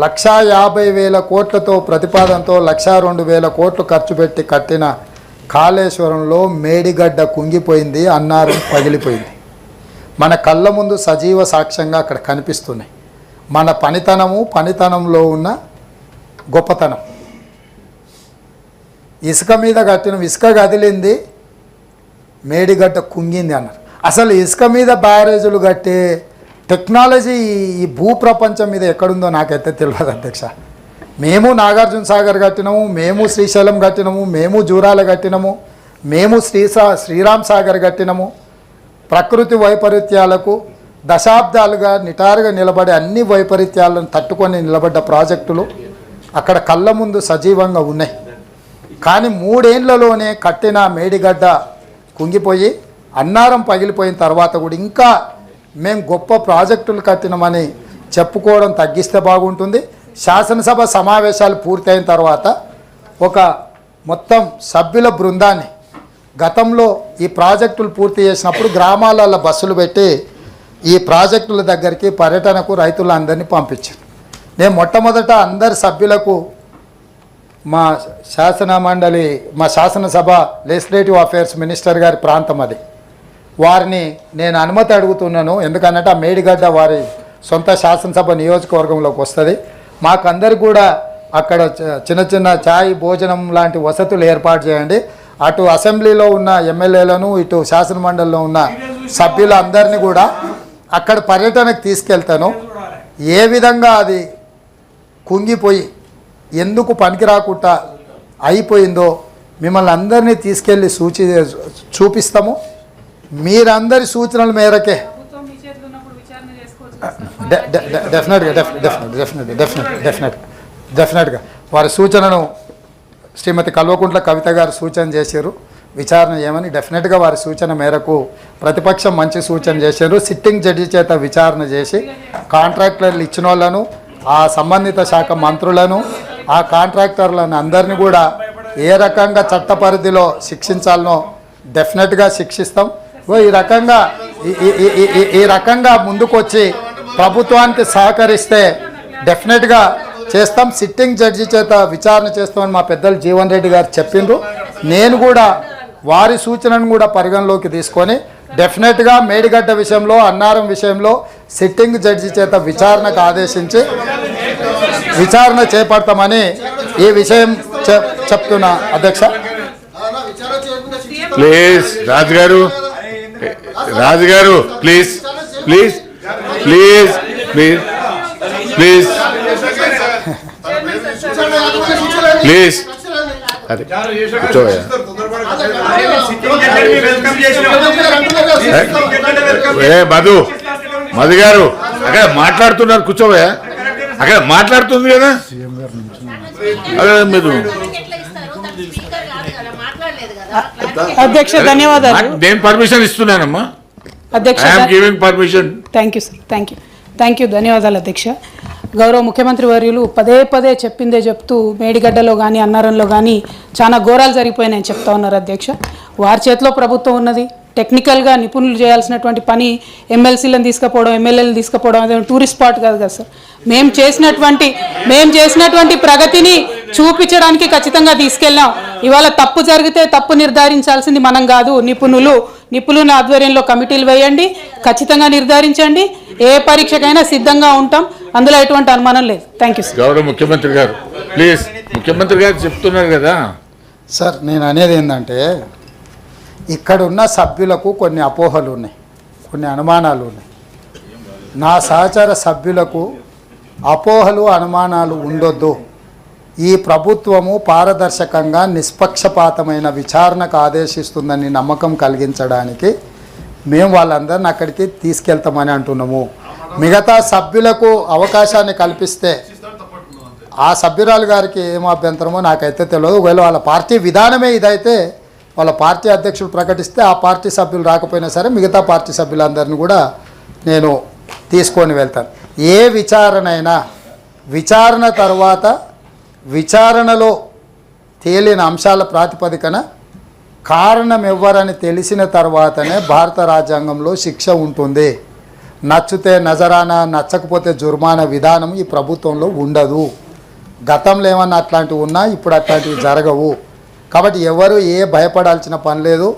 లక్షా యాభై వేల కోట్లతో ప్రతిపాదనతో లక్షా రెండు వేల కోట్లు ఖర్చు పెట్టి కట్టిన కాళేశ్వరంలో మేడిగడ్డ కుంగిపోయింది అన్నారం పగిలిపోయింది. మన కళ్ళ ముందు సజీవ సాక్ష్యంగా అక్కడ కనిపిస్తున్నాయి. మన పనితనము పనితనంలో ఉన్న గొప్పతనం. ఇసుక మీద కట్టిన ఇసుక కదిలింది మేడిగడ్డ కుంగింది అన్నారు. అసలు ఇసుక మీద బ్యారేజీలు కట్టే టెక్నాలజీ ఈ భూ ప్రపంచం మీద ఎక్కడుందో నాకైతే తెలియదు అధ్యక్ష. మేము నాగార్జున సాగర్ కట్టినము మేము శ్రీశైలం కట్టినము మేము జూరాల కట్టినము మేము శ్రీసా శ్రీరామ్ సాగర్ కట్టినము. ప్రకృతి వైపరీత్యాలకు దశాబ్దాలుగా నిటారుగా నిలబడే అన్ని వైపరీత్యాలను తట్టుకొని నిలబడ్డ ప్రాజెక్టులు అక్కడ కళ్ళ ముందు సజీవంగా ఉన్నాయి. కానీ మూడేళ్ళలోనే కట్టిన మేడిగడ్డ కుంగిపోయి అన్నారం పగిలిపోయిన తర్వాత కూడా ఇంకా మేము గొప్ప ప్రాజెక్టులు కట్టినమని చెప్పుకోవడం తగ్గిస్తే బాగుంటుంది. శాసనసభ సమావేశాలు పూర్తయిన తర్వాత ఒక మొత్తం సభ్యుల బృందాన్ని గతంలో ఈ ప్రాజెక్టులు పూర్తి చేసినప్పుడు గ్రామాలలో బస్సులు పెట్టి ఈ ప్రాజెక్టుల దగ్గరికి పర్యటనకు రైతులందరినీ పంపించాను నేను మొట్టమొదట అందరి సభ్యులకు మా శాసన మండలి మా శాసనసభ లెజిస్లేటివ్ అఫేర్స్ మినిస్టర్ గారి ప్రాంతం అది. వారిని నేను అనుమతి అడుగుతున్నాను. ఎందుకనంటే ఆ మేడిగడ్డ వారి సొంత శాసనసభ నియోజకవర్గంలోకి వస్తుంది. మాకందరికి కూడా అక్కడ చ- చిన్న చిన్న ఛాయ్ భోజనం లాంటి వసతులు ఏర్పాటు చేయండి. అటు అసెంబ్లీలో ఉన్న ఎమ్మెల్యేలను ఇటు శాసనమండలిలో ఉన్న సభ్యులందరినీ కూడా అక్కడ పర్యటనకు తీసుకెళ్తాను. ఏ విధంగా అది కుంగిపోయి ఎందుకు పనికి రాకుండా అయిపోయిందో మిమ్మల్ని అందరినీ తీసుకెళ్ళి సూచి చూపిస్తాము మీరందరి సూచనల మేరకే. డెఫినెట్గా డెఫ్- డెఫినెట్ డెఫినెట్ డెఫినెట్ డెఫినెట్ డెఫినెట్గా వారి సూచనను శ్రీమతి కల్వకుంట్ల కవిత గారు సూచన చేశారు. విచారణ ఏమని? డెఫినెట్గా వారి సూచన మేరకు ప్రతిపక్షం మంచి సూచన చేశారు. సిట్టింగ్ జడ్జి చేత విచారణ చేసి కాంట్రాక్టర్లు ఇచ్చిన వాళ్ళను ఆ సంబంధిత శాఖ మంత్రులను ఆ కాంట్రాక్టర్లను అందరినీ కూడా ఏ రకంగా చట్ట పరిధిలో శిక్షించాలనో డెఫినెట్గా శిక్షిస్తాం. ఈ రకంగా ఈ- రకంగా ముందుకొచ్చి ప్రభుత్వానికి సహకరిస్తే డెఫినెట్గా చేస్తాం. సిట్టింగ్ జడ్జి చేత విచారణ చేస్తామని మా పెద్దలు జీవన్ రెడ్డి గారు చెప్పిండ్రు. నేను కూడా వారి సూచనను కూడా పరిగణలోకి తీసుకొని డెఫినెట్గా మేడిగడ్డ విషయంలో అన్నారం విషయంలో సిట్టింగ్ జడ్జి చేత విచారణకు ఆదేశించి విచారణ చేపడతామని ఈ విషయం చెప్తున్నా. అధ్యక్ష. Please Raju garu Raju garu please please please please please please అదే. కూర్చోయా ఏ మధు మధు గారు అక్కడ మాట్లాడుతున్నారు కూర్చోవా అక్కడ మాట్లాడుతుంది కదా. అదే మీరు ఎట్లా ఇస్తారు దానికి స్పీకర్ కాదు కదా మాట్లాడలేదు కదా అధ్యక్ష ధన్యవాదాలు. నేను పర్మిషన్ ఇస్తున్నానమ్మా. అధ్యక్ష giving permission thank you sir thank you thank you ధన్యవాదాలు అధ్యక్ష. గౌరవ ముఖ్యమంత్రి వర్యులు పదే పదే చెప్పిందే చెప్తూ మేడిగడ్డలో కానీ అన్నారంలో కానీ చాలా ఘోరాలు జరిగిపోయినాయని చెప్తా ఉన్నారు అధ్యక్ష. వారి చేతిలో ప్రభుత్వం ఉన్నది. టెక్నికల్గా నిపుణులు చేయాల్సినటువంటి పని ఎమ్మెల్సీలను తీసుకుపోవడం ఎమ్మెల్యేలను తీసుకుపోవడం అదే టూరిస్ట్ స్పాట్ కాదు కదా సార్ మేము చేసినటువంటి మేము చేసినటువంటి ప్రగతిని చూపించడానికి ఖచ్చితంగా తీసుకెళ్ళాం. ఇవాళ తప్పు జరిగితే తప్పు నిర్ధారించాల్సింది మనం కాదు. నిపుణులు నిపుణుల ఆధ్వర్యంలో కమిటీలు వేయండి. ఖచ్చితంగా నిర్ధారించండి. ఏ పరీక్షకైనా సిద్ధంగా ఉంటాం. అందులో ఎటువంటి అనుమానం లేదు. థ్యాంక్ యూ సార్ గౌరవ ముఖ్యమంత్రి గారు ప్లీజ్. ముఖ్యమంత్రి గారు చెప్తున్నారు కదా. సార్ నేను అనేది ఏంటంటే ఇక్కడ ఉన్న సభ్యులకు కొన్ని అపోహలు ఉన్నాయి. కొన్ని అనుమానాలు ఉన్నాయి. నా సహచర సభ్యులకు అపోహలు అనుమానాలు ఉండొద్దు. ఈ ప్రభుత్వము పారదర్శకంగా నిష్పక్షపాతమైన విచారణకు ఆదేశిస్తుందని నమ్మకం కలిగించడానికి మేము వాళ్ళందరిని అక్కడికి తీసుకెళ్తామని అంటున్నాము. మిగతా సభ్యులకు అవకాశాన్ని కల్పిస్తే ఆ సభ్యురాలు గారికి ఏం అభ్యంతరమో నాకైతే తెలియదు. ఒకవేళ వాళ్ళ పార్టీ విధానమే ఇదైతే వాళ్ళ పార్టీ అధ్యక్షుడు ప్రకటిస్తే ఆ పార్టీ సభ్యులు రాకపోయినా సరే మిగతా పార్టీ సభ్యులందరినీ కూడా నేను తీసుకొని వెళ్తాను. ఏ విచారణ అయినా విచారణ తర్వాత విచారణలో తేలిన అంశాల ప్రాతిపదికన కారణం ఎవ్వరని తెలిసిన తర్వాతనే భారత రాజ్యాంగంలో శిక్ష ఉంటుంది. నచ్చితే నజరానా నచ్చకపోతే జుర్మానా విధానం ఈ ప్రభుత్వంలో ఉండదు. గతంలో ఏమన్నా అట్లాంటివి ఉన్నా ఇప్పుడు అట్లాంటివి జరగవు. కాబట్టి ఎవరు ఏ భయపడాల్సిన పని లేదు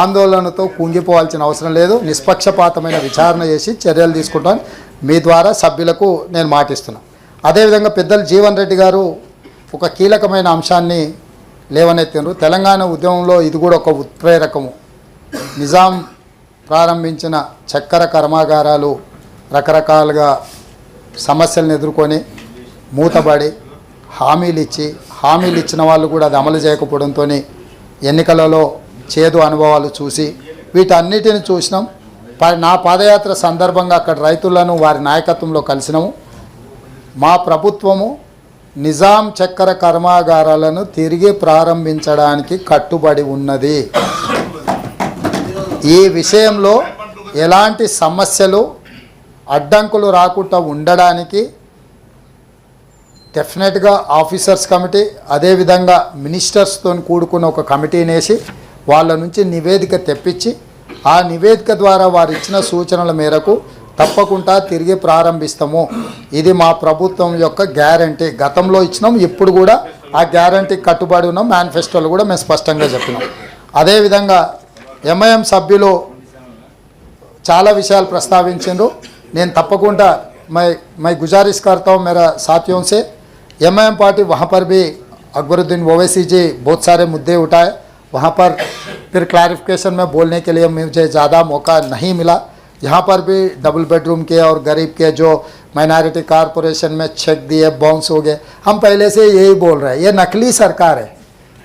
ఆందోళనతో కుంగిపోవాల్సిన అవసరం లేదు నిష్పక్షపాతమైన విచారణ చేసి చర్యలు తీసుకుంటాను. మీ ద్వారా సభ్యులకు నేను మాటిస్తున్నా. అదేవిధంగా పెద్దలు జీవన్ రెడ్డి గారు ఒక కీలకమైన అంశాన్ని లేవనెత్తినారు తెలంగాణ ఉద్యమంలో ఇది కూడా ఒక ఉత్ప్రేరకము. నిజాం ప్రారంభించిన చక్కెర కర్మాగారాలు రకరకాలుగా సమస్యలను ఎదుర్కొని మూతబడి హామీలు ఇచ్చి హామీలు ఇచ్చిన వాళ్ళు కూడా అది అమలు చేయకపోవడంతో ఎన్నికలలో చేదు అనుభవాలు చూసి వీటన్నిటిని చూసినాం. ప- నా పాదయాత్ర సందర్భంగా అక్కడ రైతులను వారి నాయకత్వంలో కలిసినాము. మా ప్రభుత్వము నిజాం చక్కెర కర్మాగారాలను తిరిగి ప్రారంభించడానికి కట్టుబడి ఉన్నది. ఈ విషయంలో ఎలాంటి సమస్యలు అడ్డంకులు రాకుండా ఉండడానికి డెఫినెట్గా ఆఫీసర్స్ కమిటీ అదేవిధంగా మినిస్టర్స్తో కూడుకున్న ఒక కమిటీని వేసి వాళ్ళ నుంచి నివేదిక తెప్పించి ఆ నివేదిక ద్వారా వారు ఇచ్చిన సూచనల మేరకు తప్పకుండా తిరిగి ప్రారంభిస్తాము ఇది మా ప్రభుత్వం యొక్క గ్యారంటీ గతంలో ఇచ్చినాం ఇప్పుడు కూడా ఆ గ్యారంటీ కట్టుబడి ఉన్నాం మేనిఫెస్టోలో కూడా మేము స్పష్టంగా చెప్పినాం అదేవిధంగా ఎంఐఎం సభ్యులు చాలా విషయాలు ప్రస్తావించారు నేను తప్పకుండా मैं मैं गुजारिश करता हूँ मेरा साथियों से एम एम पार्टी वहाँ पर भी अकबरुद्दीन ओवैसी जी बहुत सारे मुद्दे उठाए वहाँ पर फिर क्लैरिफिकेशन में बोलने के लिए मुझे ज़्यादा मौका नहीं मिला यहाँ पर भी डबल बेडरूम के और गरीब के जो माइनॉरिटी कारपोरेशन में चेक दिए बाउंस हो गए। हम पहले से यही बोल रहे हैं, ये नकली सरकार है।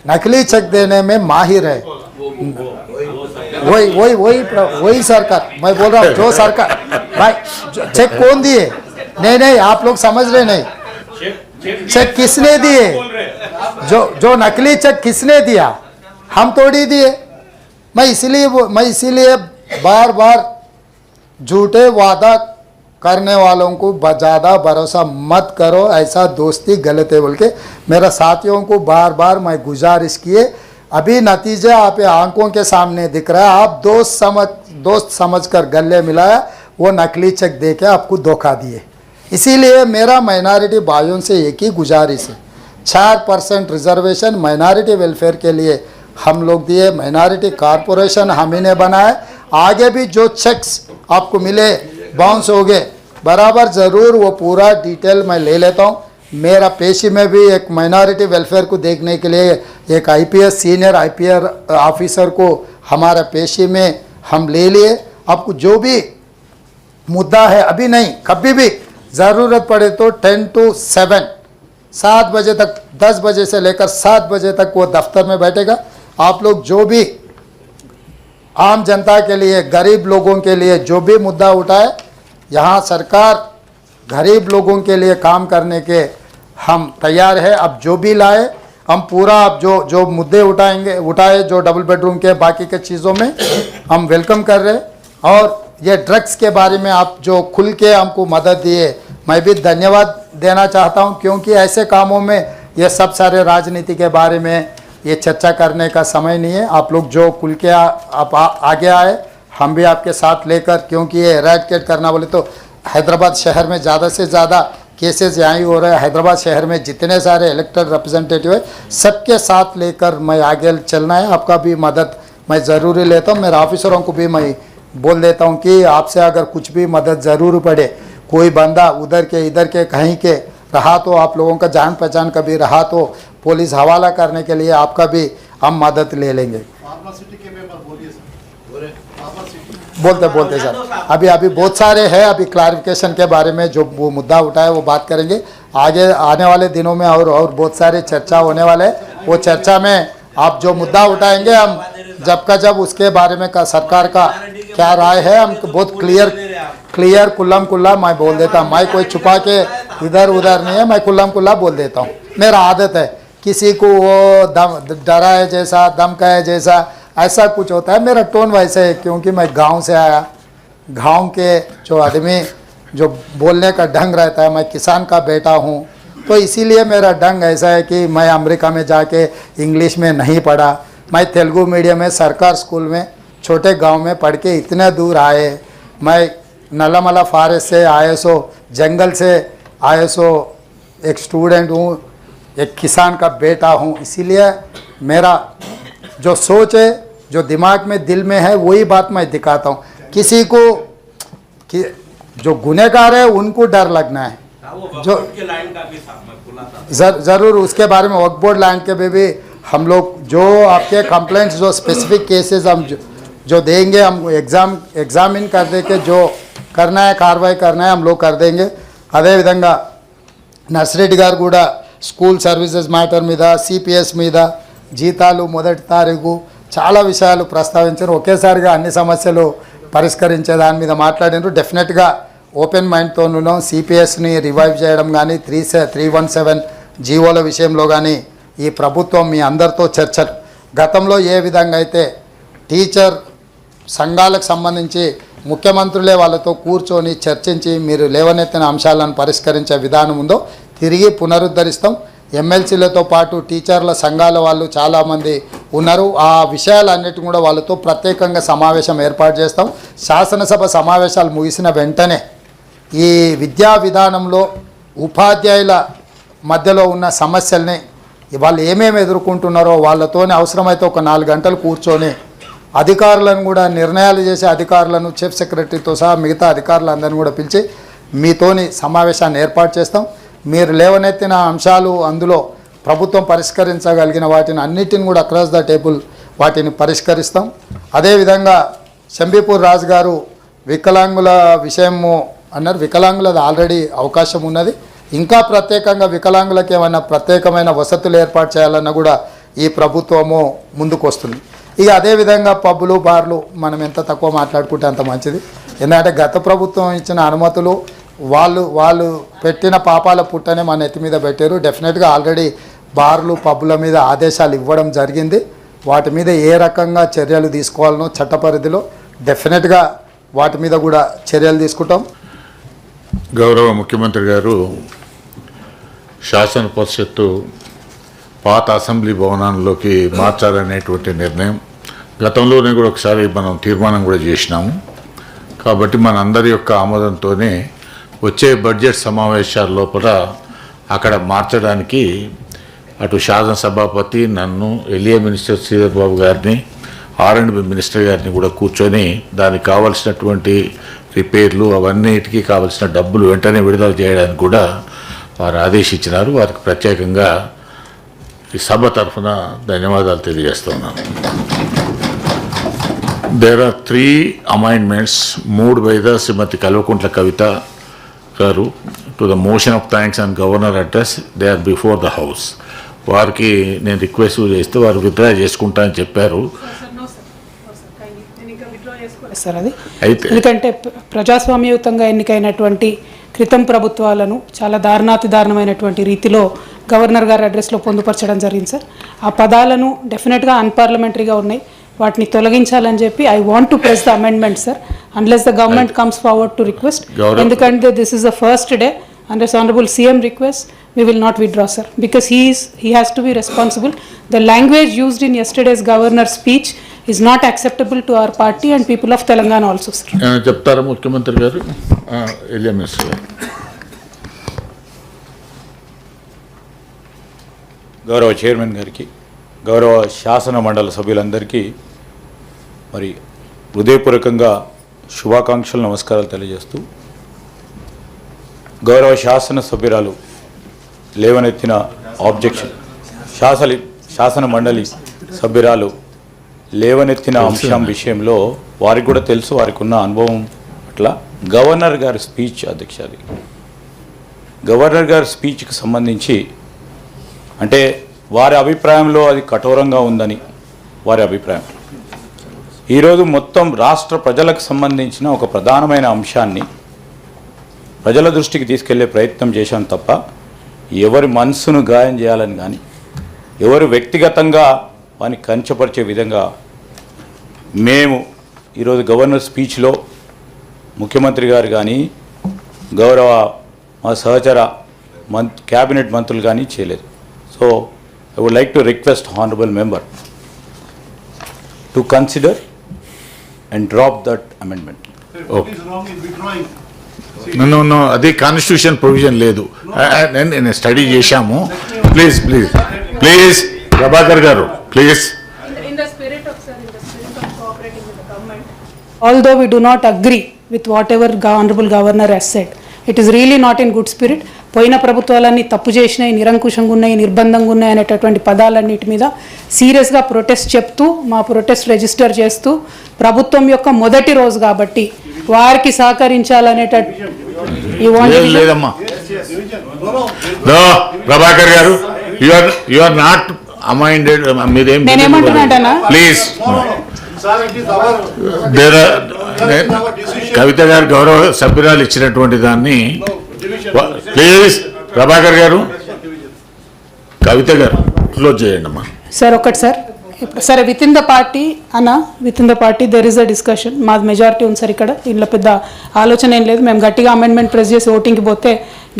नकली चेक देने में माहिर है। वही वही वही वही सरकार। मैं बोल रहा हूँ, जो सरकार, भाई चेक कौन दिए? नहीं नहीं, आप लोग समझ रहे नहीं। चेक किसने दिए? जो जो नकली चेक किसने दिया? हम तोड़ी दिए। मैं इसीलिए मैं इसीलिए बार बार झूठे वादा करने वालों को ज़्यादा भरोसा मत करो, ऐसा दोस्ती गलत है बोल के। मेरा साथियों को बार बार मैं गुजारिश किए अभी नतीजे आप आँखों के सामने दिख रहा है। आप दोस्त समझ, दोस्त समझकर गले मिलाया, वो नकली चेक दे के आपको धोखा दिए। इसीलिए मेरा माइनॉरिटी भाइयों से एक ही गुजारिश है। चार परसेंट रिजर्वेशन माइनॉरिटी वेलफेयर के लिए हम लोग दिए। माइनॉरिटी कारपोरेशन हम ही ने बनाए। आगे भी जो चेक्स आपको मिले बाउंस हो गए। बराबर ज़रूर वो पूरा डिटेल मैं ले लेता हूँ। मेरा पेशी में भी एक माइनॉरिटी वेलफेयर को देखने के लिए एक आईपीएस सीनियर आईपीएस ऑफिसर को हमारा पेशी में हम ले लिए। आपको जो भी मुद्दा है, अभी नहीं, कभी भी ज़रूरत पड़े तो टेन टू सेवन सात बजे तक, दस बजे से लेकर सात बजे तक वो दफ्तर में बैठेगा। आप लोग जो भी आम जनता के लिए, गरीब लोगों के लिए जो भी मुद्दा उठाए, यहाँ सरकार गरीब लोगों के लिए काम करने के हम तैयार है। अब जो भी लाए, हम पूरा अब जो जो मुद्दे उठाएँगे, उठाए जो डबल बेडरूम के बाकी के चीज़ों में, हम वेलकम कर रहे और ये ड्रग्स के बारे में आप जो खुल के हमको मदद दिए, मैं भी धन्यवाद देना चाहता हूँ, क्योंकि ऐसे कामों में ये सब सारे राजनीति के बारे में ये चर्चा करने का समय नहीं है। आप लोग जो खुल के आ, आप आ, आगे आए हम भी आपके साथ लेकर क्योंकि ये एरेडिकेट करना बोले तो हैदराबाद शहर में ज़्यादा से ज़्यादा केसेस यहाँ ही हो रहे हैं। हैदराबाद शहर में जितने सारे इलेक्टेड रिप्रेजेंटेटिव है सबके साथ लेकर मैं आगे चलना है। आपका भी मदद मैं ज़रूरी लेता हूँ। मेरे ऑफिसरों को भी मैं बोल देता हूँ कि आपसे अगर कुछ भी मदद ज़रूर पड़े कोई बंदा उधर के इधर के कहीं के रहा तो आप लोगों का जान पहचान कभी रहा तो पुलिस हवाला करने के लिए आपका भी हम मदद ले लेंगे। बोलते बोलते सर। अभी अभी बहुत सारे हैं अभी क्लारिफिकेशन के बारे में जो वो मुद्दा उठाए वो बात करेंगे। आगे आने वाले दिनों में और और बहुत सारे चर्चा होने वाले हैं। वो चर्चा में आप जो मुद्दा उठाएँगे हम जब का जब उसके बारे में का सरकार का क्या राय है हम बहुत क्लियर क्लियर कुल्लम कुल्ला मैं बोल देता हूँ। मैं कोई छुपा के इधर उधर नहीं है मैं कुल्लम कुल्ला बोल देता हूँ। मेरा आदत है। किसी को वो दम, डरा है जैसा, धमका है जैसा, ऐसा कुछ होता है। मेरा टोन वैसे है, क्योंकि मैं गाँव से आया। गाँव के जो आदमी, जो बोलने का ढंग रहता है, मैं किसान का बेटा हूँ। तो इसीलिए मेरा ढंग ऐसा है कि मैं अमेरिका में जाके इंग्लिश में नहीं पढ़ा। मैं तेलुगु मीडियम में, सरकार स्कूल में, छोटे गाँव में पढ़ के इतने दूर आए। मैं नलामला फॉरेस्ट से आए सो जंगल से आए सो एक स्टूडेंट हूँ। एक किसान का बेटा हूँ इसीलिए मेरा जो सोच है जो दिमाग में दिल में है वही बात मैं दिखाता हूँ किसी को कि जो गुनहगार है उनको डर लगना है जो जर, ज़रूर उसके बारे में वक्फ बोर्ड लैंड के पे भी हम लोग जो आपके कंप्लेंट्स जो स्पेसिफिक केसेस हम जो, जो देंगे हम एग्जाम एग्जामिन कर दे के जो करना है कार्रवाई करना है हम लोग कर देंगे అదేవిధంగా నర్సిరెడ్డి గారు కూడా స్కూల్ సర్వీసెస్ మ్యాటర్ మీద సిపిఎస్ మీద జీతాలు మొదటి తారీఖు చాలా విషయాలు ప్రస్తావించారు. ఒకేసారిగా అన్ని సమస్యలు పరిష్కరించే దాని మీద మాట్లాడినారు. డెఫినెట్గా ఓపెన్ మైండ్తో ఉన్నాం సిపిఎస్ని రివైవ్ చేయడం కానీ త్రీ సె త్రీ వన్ సెవెన్ జీవోల విషయంలో కానీ ఈ ప్రభుత్వం మీ అందరితో చర్చలు. గతంలో ఏ విధంగా అయితే టీచర్ సంఘాలకు సంబంధించి ముఖ్యమంత్రులే వాళ్ళతో కూర్చొని చర్చించి మీరు లేవనెత్తిన అంశాలను పరిష్కరించే విధానం ఉందో తిరిగి పునరుద్ధరిస్తాం. ఎమ్మెల్సీలతో పాటు టీచర్ల సంఘాల వాళ్ళు చాలామంది ఉన్నారు. ఆ విషయాలన్నిటి కూడా వాళ్ళతో ప్రత్యేకంగా సమావేశం ఏర్పాటు చేస్తాం. శాసనసభ సమావేశాలు ముగిసిన వెంటనే ఈ విద్యా విధానంలో ఉపాధ్యాయుల మధ్యలో ఉన్న సమస్యల్ని వాళ్ళు ఏమేమి ఎదుర్కొంటున్నారో వాళ్ళతోనే అవసరమైతే ఒక నాలుగు గంటలు కూర్చొని అధికారులను కూడా నిర్ణయాలు చేసే అధికారులను చీఫ్ సెక్రటరీతో సహా మిగతా అధికారులందరినీ కూడా పిలిచి మీతోని సమావేశాన్ని ఏర్పాటు చేస్తాం. మీరు లేవనెత్తిన అంశాలు అందులో ప్రభుత్వం పరిష్కరించగలిగిన వాటిని అన్నిటిని కూడా అక్రాస్ ద టేబుల్ వాటిని పరిష్కరిస్తాం. అదేవిధంగా శంబీపూర్ రాజు గారు వికలాంగుల విషయము అన్నారు. వికలాంగులది ఆల్రెడీ అవకాశం ఉన్నది. ఇంకా ప్రత్యేకంగా వికలాంగులకు ఏమైనా ప్రత్యేకమైన వసతులు ఏర్పాటు చేయాలన్నా కూడా ఈ ప్రభుత్వము ముందుకు వస్తుంది ఇక అదేవిధంగా పబ్బులు బార్లు మనం ఎంత తక్కువ మాట్లాడుకుంటే అంత మంచిది. ఎందుకంటే గత ప్రభుత్వం ఇచ్చిన అనుమతులు వాళ్ళు వాళ్ళు పెట్టిన పాపాల పుట్టనే మన ఎత్తి మీద పెట్టారు. డెఫినెట్గా ఆల్రెడీ బార్లు పబ్బుల మీద ఆదేశాలు ఇవ్వడం జరిగింది. వాటి మీద ఏ రకంగా చర్యలు తీసుకోవాలనో చట్ట పరిధిలో డెఫినెట్గా వాటి మీద కూడా చర్యలు తీసుకుంటాం. గౌరవ ముఖ్యమంత్రి గారు శాసన పరిషత్తు పాత అసెంబ్లీ భవనాల్లోకి మార్చాలనేటువంటి నిర్ణయం. గతంలోనే కూడా ఒకసారి మనం తీర్మానం కూడా చేసినాము. కాబట్టి మన అందరి యొక్క ఆమోదంతోనే వచ్చే బడ్జెట్ సమావేశాల లోపల అక్కడ మార్చడానికి అటు శాసన సభాపతి నన్ను ఎలియా మినిస్టర్ శ్రీధర్ బాబు గారిని ఆర్ అండ్ బి మినిస్టర్ గారిని కూడా కూర్చొని దానికి కావలసినటువంటి రిపేర్లు అవన్నిటికీ కావలసిన డబ్బులు వెంటనే విడుదల చేయడానికి కూడా వారు ఆదేశించినారు. వారికి ప్రత్యేకంగా ఈ సభ తరఫున ధన్యవాదాలు తెలియజేస్తున్నాను దేర్ ఆర్ త్రీ అమైన్మెంట్స్ మూడు by the Shrimati Kalvakuntla Kavitha garu to the motion of thanks and governor address they are before the house వారికి నేను రిక్వెస్ట్ చేస్తే వారు విత్డ్రా చేసుకుంటా అని చెప్పారు. సార్ అది. ఎందుకంటే ప్ర- ప్రజాస్వామ్యయుతంగా ఎన్నికైనటువంటి క్రితం ప్రభుత్వాలను చాలా దారుణాతి దారుణమైనటువంటి రీతిలో గవర్నర్ గారి అడ్రస్లో పొందుపరచడం జరిగింది సార్ ఆ పదాలను డెఫినెట్గా అన్పార్లమెంటరీగా ఉన్నాయి. వాటిని తొలగించాలని చెప్పి I want to press the amendment sir unless the government comes forward to request ఎందుకంటే this is the first day under honorable CM request, we will not withdraw, sir, because he is, he has to be responsible. The language used in yesterday's governor's speech is not acceptable to our party and people of Telangana also, sir. చెప్తారా ముఖ్యమంత్రి గారు గారు గౌరవ chairman గారికి గౌరవ శాసన మండలి సభ్యులందరికీ మరి హృదయపూర్వకంగా శుభాకాంక్షలు నమస్కారాలు తెలియజేస్తూ గౌరవ శాసన సభ్యురాలు లేవనెత్తిన ఆబ్జెక్షన్ శాసలి శాసన మండలి సభ్యురాలు లేవనెత్తిన అంశం విషయంలో వారికి కూడా తెలుసు వారికి ఉన్న అనుభవం అట్లా. గవర్నర్ గారి స్పీచ్ అధ్యక్ష అది గవర్నర్ గారి స్పీచ్కి సంబంధించి అంటే వారి అభిప్రాయంలో అది కఠోరంగా ఉందని వారి అభిప్రాయం. ఈరోజు మొత్తం రాష్ట్ర ప్రజలకు సంబంధించిన ఒక ప్రధానమైన అంశాన్ని ప్రజల దృష్టికి తీసుకెళ్ళే ప్రయత్నం చేశాం తప్ప ఎవరి మనసును గాయం చేయాలని కానీ ఎవరు వ్యక్తిగతంగా వారిని కంచపరిచే విధంగా మేము ఈరోజు గవర్నర్ స్పీచ్లో ముఖ్యమంత్రి గారు కానీ గౌరవ మా సహచర మం క్యాబినెట్ మంత్రులు కానీ చేయలేదు. So I would like to request honourable member to consider and drop that amendment okay నన్ను నన్ను అది కాన్స్టిట్యూషన్ ప్రొవిజన్ లేదు నేను నేను స్టడీ చేశాము please please please Prabhakar garu please In the spirit of, sir, in the spirit of cooperating with the government. Although we do not agree with whatever go- honorable governor has said, it is really not in good spirit. పోయిన ప్రభుత్వాలన్నీ తప్పు చేసినాయి నిరంకుశంగా ఉన్నాయి నిర్బంధంగా ఉన్నాయి అనేటటువంటి పదాలన్నిటి మీద సీరియస్గా protest చెప్తూ మా ప్రొటెస్ట్ రిజిస్టర్ చేస్తూ ప్రభుత్వం యొక్క మొదటి రోజు కాబట్టి వారికి సహకరించాలనేట ఈ వాంట్ లేదు లేదమ్మా No, Prabhakar garu you are you are not amended మీరేం నేనేమంటున్నానటనా? ప్లీజ్ దేర్ కవిత గారు గౌరవ సభ్యురాలు ఇచ్చినటువంటి దాన్ని ప్లీజ్ ప్రభాకర్ గారు. కవిత గారు క్లోజ్ చేయండి అమ్మా. సార్ ఒకటి సార్. ఇప్పుడు సరే విత్ ఇన్ ద పార్టీ అన్న with in the party there is a discussion మాది మెజారిటీ ఉంది సార్ ఇక్కడ. దీనిలో పెద్ద ఆలోచన ఏం లేదు. మేము గట్టిగా అమెండ్మెంట్ ప్రెస్ చేసి ఓటింగ్కి పోతే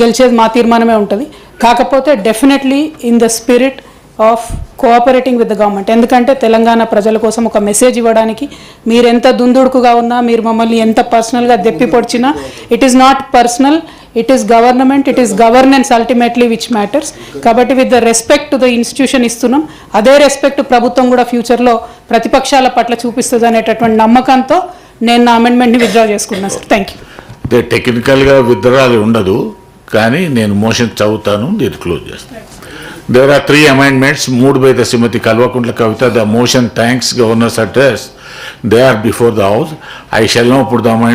గెలిచేది మా తీర్మానమే ఉంటుంది. కాకపోతే definitely in the spirit of cooperating with the government ఎందుకంటే తెలంగాణ ప్రజల కోసం ఒక మెసేజ్ ఇవ్వడానికి మీరు ఎంత దుందుడుకుగా ఉన్నా మీరు మమ్మల్ని ఎంత పర్సనల్గా దెప్పి పొడిచినా it is not personal it is government it is governance ultimately which matters కాబట్టి with the respect to the institution ఇస్తున్నాం. అదే రెస్పెక్ట్ ప్రభుత్వం కూడా ఫ్యూచర్లో ప్రతిపక్షాల పట్ల చూపిస్తుంది అనేటటువంటి నమ్మకంతో నేను నా అమెండ్మెంట్ని విత్డ్రా చేసుకున్నాను సార్ థ్యాంక్ యూ టెక్నికల్గా విత్డ్రాల్ ఉండదు కానీ నేను మోషన్ చదువుతాను దీన్ని క్లోజ్ చేస్తాను. There are three amendments moved by the Srimati Kalvakuntla Kavita. The motion thanks governor's address. They are before the house. I shall now put the amendment